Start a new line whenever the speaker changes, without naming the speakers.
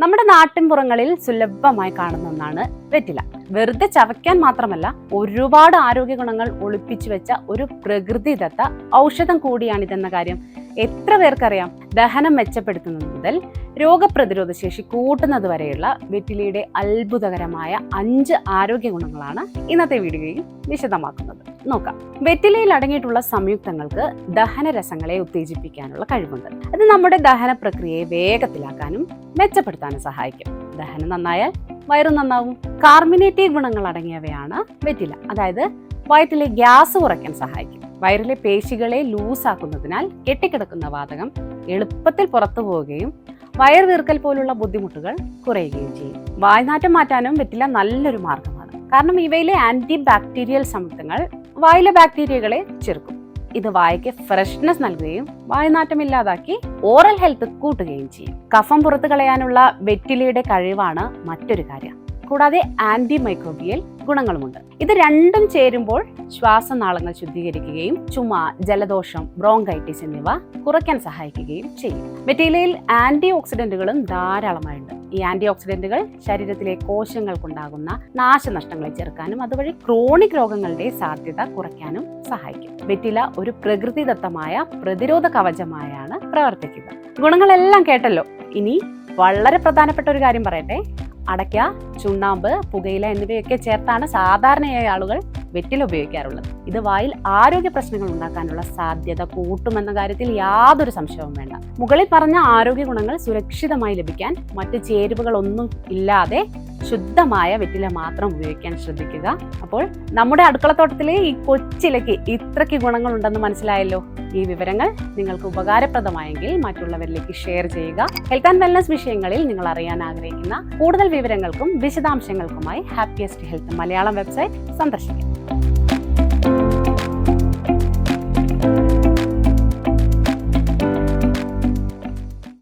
നമ്മുടെ നാട്ടിൻപുറങ്ങളിൽ സുലഭമായി കാണുന്ന ഒന്നാണ് വെറ്റില. വെറുതെ ചവയ്ക്കാൻ മാത്രമല്ല ഒരുപാട് ആരോഗ്യ ഗുണങ്ങൾ ഒളിപ്പിച്ചു വെച്ച ഒരു പ്രകൃതിദത്ത ഔഷധം കൂടിയാണിതെന്ന കാര്യം എത്ര പേർക്കറിയാം? ദഹനം മെച്ചപ്പെടുത്തുന്നത് മുതൽ രോഗപ്രതിരോധ ശേഷി കൂട്ടുന്നത് വരെയുള്ള വെറ്റിലയുടെ അത്ഭുതകരമായ അഞ്ച് ആരോഗ്യ ഗുണങ്ങളാണ് ഇന്നത്തെ വീഡിയോയിൽ വിശദമാക്കുന്നത്. നോക്കാം. വെറ്റിലയിൽ അടങ്ങിയിട്ടുള്ള സംയുക്തങ്ങൾക്ക് ദഹനരസങ്ങളെ ഉത്തേജിപ്പിക്കാനുള്ള കഴിവുണ്ട്. അത് നമ്മുടെ ദഹന പ്രക്രിയയെ വേഗത്തിലാക്കാനും മെച്ചപ്പെടുത്താനും സഹായിക്കും. ദഹനം നന്നായാൽ വയറ് നന്നാവും. കാർമിനേറ്റീവ് ഗുണങ്ങൾ അടങ്ങിയവയാണ് വെറ്റില. അതായത് വയറ്റിലെ ഗ്യാസ് കുറയ്ക്കാൻ സഹായിക്കും. വയറിലെ പേശികളെ ലൂസാക്കുന്നതിനാൽ കെട്ടിക്കിടക്കുന്ന വാതകം എളുപ്പത്തിൽ പുറത്തു പോവുകയും വയർ വീർക്കൽ പോലുള്ള ബുദ്ധിമുട്ടുകൾ കുറയുകയും ചെയ്യും. വായ്നാറ്റം മാറ്റാനും വെറ്റില നല്ലൊരു മാർഗമാണ്. കാരണം ഇവയിലെ ആന്റി ബാക്ടീരിയൽ സംയുക്തങ്ങൾ വായിലെ ബാക്ടീരിയകളെ ചെറുക്കും. ഇത് വായയ്ക്ക് ഫ്രഷ്നെസ് നൽകുകയും വായനാറ്റം ഇല്ലാതാക്കി ഓറൽ ഹെൽത്ത് കൂട്ടുകയും ചെയ്യും. കഫം പുറത്തു കളയാനുള്ള വെറ്റിലയുടെ കഴിവാണ് മറ്റൊരു കാര്യം. കൂടാതെ ആന്റി മൈക്രോബിയൽ ഗുണങ്ങളുമുണ്ട്. ഇത് രണ്ടും ചേരുമ്പോൾ ശ്വാസനാളങ്ങൾ ശുദ്ധീകരിക്കുകയും ചുമ ജലദോഷം ബ്രോങ്കൈറ്റിസ് എന്നിവ കുറയ്ക്കാൻ സഹായിക്കുകയും ചെയ്യും. വെറ്റിലയിൽ ആന്റി ഓക്സിഡന്റുകളും ധാരാളമായുണ്ട്. ഈ ആന്റി ഓക്സിഡന്റുകൾ ശരീരത്തിലെ കോശങ്ങൾക്കുണ്ടാകുന്ന നാശനഷ്ടങ്ങളെ ചെറുക്കാനും അതുവഴി ക്രോണിക് രോഗങ്ങളുടെ സാധ്യത കുറയ്ക്കാനും സഹായിക്കും. വെറ്റില ഒരു പ്രകൃതിദത്തമായ പ്രതിരോധ കവചമായാണ് പ്രവർത്തിക്കുന്നത്. ഗുണങ്ങളെല്ലാം കേട്ടല്ലോ. ഇനി വളരെ പ്രധാനപ്പെട്ട ഒരു കാര്യം പറയട്ടെ. അടയ്ക്ക ചുണ്ണാമ്പ് പുകയില എന്നിവയൊക്കെ ചേർത്താണ് സാധാരണയായി ആളുകൾ വെറ്റില ഉപയോഗിക്കാറുള്ളത്. ഇത് വായിൽ ആരോഗ്യ പ്രശ്നങ്ങൾ ഉണ്ടാക്കാനുള്ള സാധ്യത കൂട്ടുമെന്ന കാര്യത്തിൽ യാതൊരു സംശയവും വേണ്ട. മുകളിൽ പറഞ്ഞ ആരോഗ്യ ഗുണങ്ങൾ സുരക്ഷിതമായി ലഭിക്കാൻ മറ്റ് ചേരുവകളൊന്നും ഇല്ലാതെ ശുദ്ധമായ വെറ്റില മാത്രം ഉപയോഗിക്കാൻ ശ്രദ്ധിക്കുക. അപ്പോൾ നമ്മുടെ അടുക്കളത്തോട്ടത്തിലെ ഈ കൊച്ചിലയ്ക്ക് ഇത്രയ്ക്ക് ഗുണങ്ങളുണ്ടെന്ന് മനസ്സിലായല്ലോ? ഈ വിവരങ്ങൾ നിങ്ങൾക്ക് ഉപകാരപ്രദമായെങ്കിൽ മറ്റുള്ളവരിലേക്ക് ഷെയർ ചെയ്യുക. ഹെൽത്ത് ആൻഡ് വെൽനസ് വിഷയങ്ങളിൽ നിങ്ങൾ അറിയാൻ ആഗ്രഹിക്കുന്ന കൂടുതൽ വിവരങ്ങൾക്കും വിശദാംശങ്ങൾക്കുമായി ഹാപ്പിയസ്റ്റ് ഹെൽത്ത് മലയാളം വെബ്സൈറ്റ് സന്ദർശിക്കുക